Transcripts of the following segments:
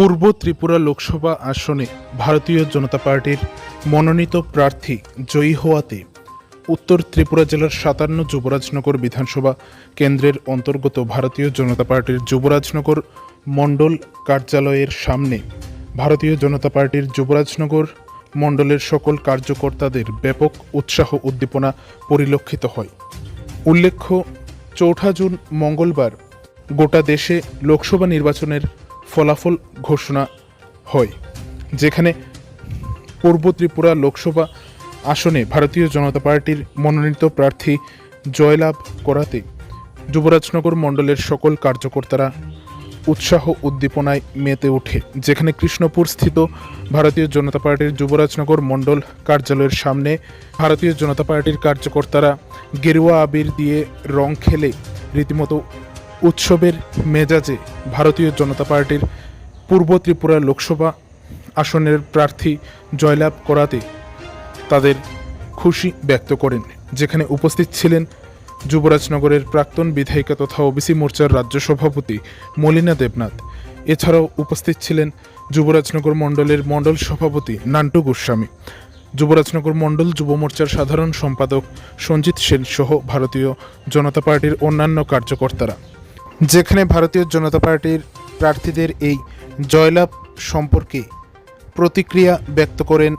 পূর্ব ত্রিপুরা লোকসভা আসনে ভারতীয় জনতা পার্টির মনোনীত প্রার্থী জয়ী হওয়াতে উত্তর ত্রিপুরা জেলার সাতান্ন যুবরাজনগর বিধানসভা কেন্দ্রের অন্তর্গত ভারতীয় জনতা পার্টির যুবরাজনগর মণ্ডল কার্যালয়ের সামনে ভারতীয় জনতা পার্টির যুবরাজনগর মণ্ডলের সকল কার্যকর্তাদের ব্যাপক উৎসাহ উদ্দীপনা পরিলক্ষিত হয়। উল্লেখ্য, চৌঠা জুন মঙ্গলবার গোটা দেশে লোকসভা নির্বাচনের ফলাফল ঘোষণা হয়, যেখানে পূর্ব ত্রিপুরা লোকসভা আসনে ভারতীয় জনতা পার্টির মনোনীত প্রার্থী জয়লাভ করাতে যুবরাজনগর মণ্ডলের সকল কার্যকর্তারা উৎসাহ উদ্দীপনায় মেতে ওঠে, যেখানে কৃষ্ণপুর স্থিত ভারতীয় জনতা পার্টির যুবরাজনগর মণ্ডল কার্যালয়ের সামনে ভারতীয় জনতা পার্টির কার্যকর্তারা গেরুয়া আবির দিয়ে রং খেলে রীতিমতো উৎসবের মেজাজে ভারতীয় জনতা পার্টির পূর্ব ত্রিপুরা লোকসভা আসনের প্রার্থী জয়লাভ করাতে তাদের খুশি ব্যক্ত করেন। যেখানে উপস্থিত ছিলেন যুবরাজনগরের প্রাক্তন বিধায়িকা তথা ওবিসি মোর্চার রাজ্য সভাপতি মলিনা দেবনাথ। এছাড়াও উপস্থিত ছিলেন যুবরাজনগর মণ্ডলের মণ্ডল সভাপতি নান্টু গোস্বামী। যুবরাজনগর মণ্ডল যুব মোর্চার সাধারণ সম্পাদক সঞ্জিত সেন সহ ভারতীয় জনতা পার্টির অন্যান্য কার্যকর্তারা। যেখানে ভারতীয় জনতা পার্টির প্রার্থীদের এই জয়লাভ সম্পর্কে প্রতিক্রিয়া ব্যক্ত করেন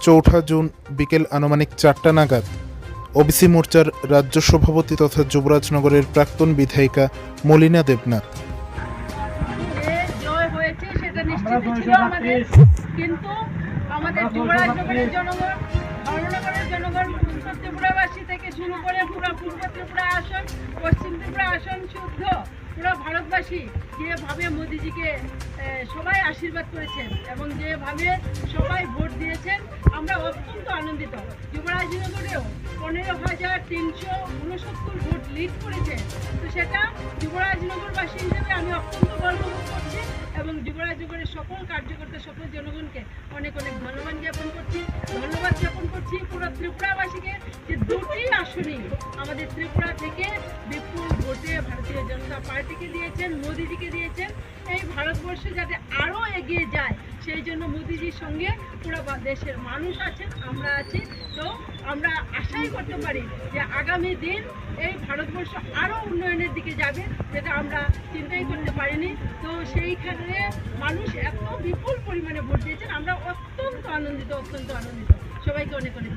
চৌঠা জুন বিকেল আনুমানিক চারটা নাগাদ। ওবিসি মোর্চার রাজ্য সভাপতি তথা যুবরাজনগরের প্রাক্তন বিধায়িকা মলিনা দেবনাথ। যে জয় হয়েছে সেটা নিশ্চিত ছিল আমাদের কিন্তু আমাদের যুবরাজনগরের জনগণ থেকে শুরু করে পুরো পূর্ব ত্রিপুরা আসন, পশ্চিম ত্রিপুরা আসন শুদ্ধ, পুরো ভারতবাসী যেভাবে মোদিজিকে সবাই আশীর্বাদ করেছেন এবং যেভাবে সবাই ভোট দিয়েছেন, আমরা অত্যন্ত আনন্দিত। যুবরাজনগরেও পনেরো হাজার তিনশো উনসত্তর ভোট লিড করেছে। তো সেটা যুবরাজনগরবাসী হিসেবে আমি অত্যন্ত গর্ববোধ করছি এবং যুবরাজনগরের সকল কার্যকর্তা, সকল জনগণকে অনেক অনেক ধন্যবাদ জ্ঞাপন আমাদের ত্রিপুরা থেকে বিপুল ভোটে ভারতীয় জনতা পার্টিকে দিয়েছেন, মোদিজিকে দিয়েছেন। এই ভারতবর্ষ যাতে আরও এগিয়ে যায়, সেই জন্য মোদিজির সঙ্গে পুরো দেশের মানুষ আছেন, আমরা আছি। তো আমরা আশাই করতে পারি যে আগামী দিন এই ভারতবর্ষ আরও উন্নয়নের দিকে যাবে, যেটা আমরা চিন্তাই করতে পারিনি। তো সেইখানে মানুষ এত বিপুল পরিমাণে ভোট দিয়েছেন, আমরা অত্যন্ত আনন্দিত অত্যন্ত আনন্দিত। সবাইকে অনেক অনেক